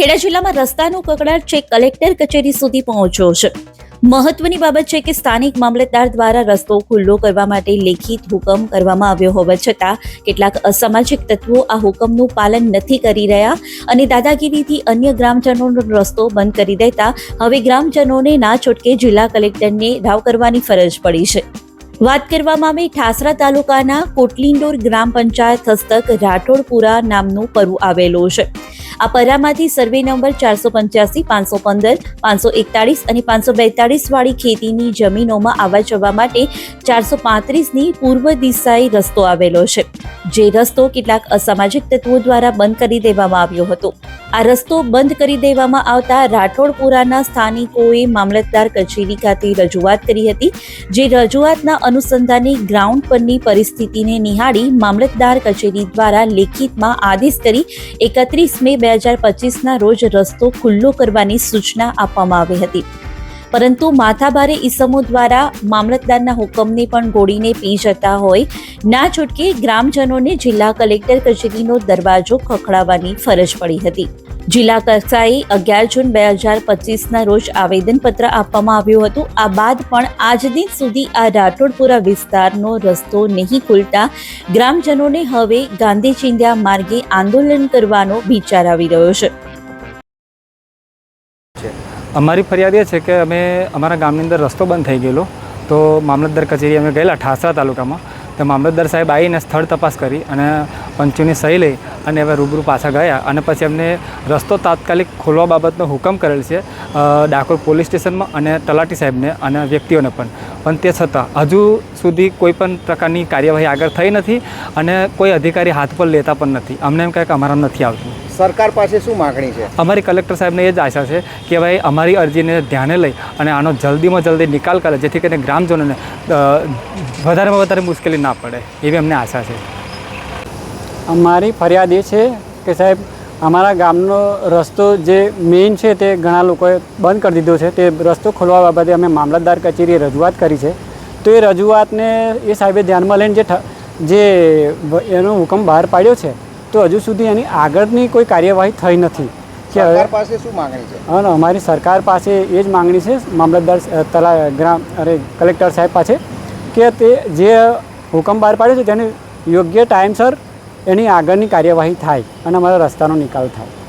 ખેડા જિલ્લામાં રસ્તાનો કકડાટ છે, કલેક્ટર કચેરી સુધી પહોંચ્યો છે. મહત્વની બાબત છે કે સ્થાનિક મામલતદાર દ્વારા રસ્તો ખુલ્લો કરવા માટે લેખિત હુકમ કરવામાં આવ્યો હોવા છતાં કેટલાક અસામાજિક તત્વો આ હુકમનું પાલન નથી કરી રહ્યા અને દાદાગીરીથી અન્ય ગ્રામજનોનો રસ્તો બંધ કરી દેતા હવે ગ્રામજનોને ના છૂટકે જિલ્લા કલેક્ટરને રાવ કરવાની ફરજ પડી છે. વાત કરવામાં આવી, ઠાસરા તાલુકાના કોટલીંડોર ગ્રામ પંચાયત હસ્તક રાઠોડપુરા નામનું પરુ આવેલું છે. આ પરામાંથી સર્વે નંબર ચારસો પંચ્યાસી, પાંચસો પંદર, પાંચસો એકતાળીસ અને પાંચસો બેતાળીસ વાળી ખેતીની જમીનોમાં આવવા જવા માટે ચારસો પાંત્રીસની પૂર્વ દિશાએ રસ્તો આવેલો છે. જે રસ્તો કેટલાક અસામાજિક તત્વો દ્વારા બંધ કરી દેવામાં આવ્યો હતો. આ રસ્તો બંધ કરી દેવામાં આવતા રાઠોડપુરાના સ્થાનિકોએ મામલતદાર કચેરી ખાતે રજૂઆત કરી હતી, જે રજૂઆતના અનુસંધાને ગ્રાઉન્ડ પરની પરિસ્થિતિને નિહાળી મામલતદાર કચેરી દ્વારા લેખિતમાં આદેશ કરી એકત્રીસ મે બે હજાર પચીસના રોજ રસ્તો ખુલ્લો કરવાની સૂચના આપવામાં આવી હતી. પરંતુ માથાભારે ઈસમો દ્વારા મામલતદારના હુકમને પણ ગોળીને પી જતા હોય. ના છૂટકે ગ્રામજનોને જિલ્લા કલેક્ટર કચેરીનો દરવાજો ખખડાવવાની ફરજ પડી હતી. જિલ્લા કક્ષાએ અગિયાર જૂન બે હજાર પચીસના રોજ આવેદનપત્ર આપવામાં આવ્યું હતું. આ બાદ પણ આજ દિન સુધી આ રાઠોડપુરા વિસ્તારનો રસ્તો નહીં ખુલતા ગ્રામજનોને હવે ગાંધી ચિંધ્યા માર્ગે આંદોલન કરવાનો વિચાર આવી રહ્યો છે. અમારી ફરિયાદ એ છે કે અમે અમારા ગામની અંદર રસ્તો બંધ થઈ ગયેલો. તો મામલતદાર કચેરી અમે ગયેલા ઠાસરા તાલુકામાં. તો મામલતદાર સાહેબ આવીને સ્થળ તપાસ કરી અને પંચોની સહી લઈ અને હવે રૂબરૂ પાછા ગયા. અને પછી અમને રસ્તો તાત્કાલિક ખોલવા બાબતનો હુકમ કરેલ છે ડાકોર પોલીસ સ્ટેશનમાં અને તલાટી સાહેબને અને વ્યક્તિઓને પણ. પણ તે છતાં હજુ સુધી કોઈ પણ પ્રકારની કાર્યવાહી આગળ થઈ નથી અને કોઈ અધિકારી હાથ પર લેતા પણ નથી. અમને એમ કહે કે અમારા નથી આવતું. સરકાર પાસે શું માગણી છે? અમારી કલેક્ટર સાહેબને એ જ આશા છે કે ભાઈ અમારી અરજીને ધ્યાને લઈ અને આનો જલ્દીમાં જલ્દી નિકાલ કરે જેથી કરીને ગ્રામજનોને વધારેમાં વધારે મુશ્કેલી ના પડે એવી અમને આશા છે. અમારી ફરિયાદ એ છે કે સાહેબ અમારા ગામનો રસ્તો જે મેઇન છે તે ઘણા લોકોએ બંધ કરી દીધો છે. તે રસ્તો ખોલવા બાબતે અમે મામલતદાર કચેરીએ રજૂઆત કરી છે. તો એ રજૂઆતને એ સાહેબે ધ્યાનમાં લઈને જે જે એનો હુકમ બહાર પાડ્યો છે તો હજુ સુધી એની આગળની કોઈ કાર્યવાહી થઈ નથી. કે સરકાર પાસે શું માંગણી છે? અને અમારી સરકાર પાસે એ જ માંગણી છે મામલતદાર તલા ગ્રામ અરે કલેક્ટર સાહેબ પાસે કે તે જે હુકમ બહાર પાડ્યો છે તેની યોગ્ય ટાઈમસર એની આગળની કાર્યવાહી થાય અને અમારા રસ્તાનો નિકાલ થાય.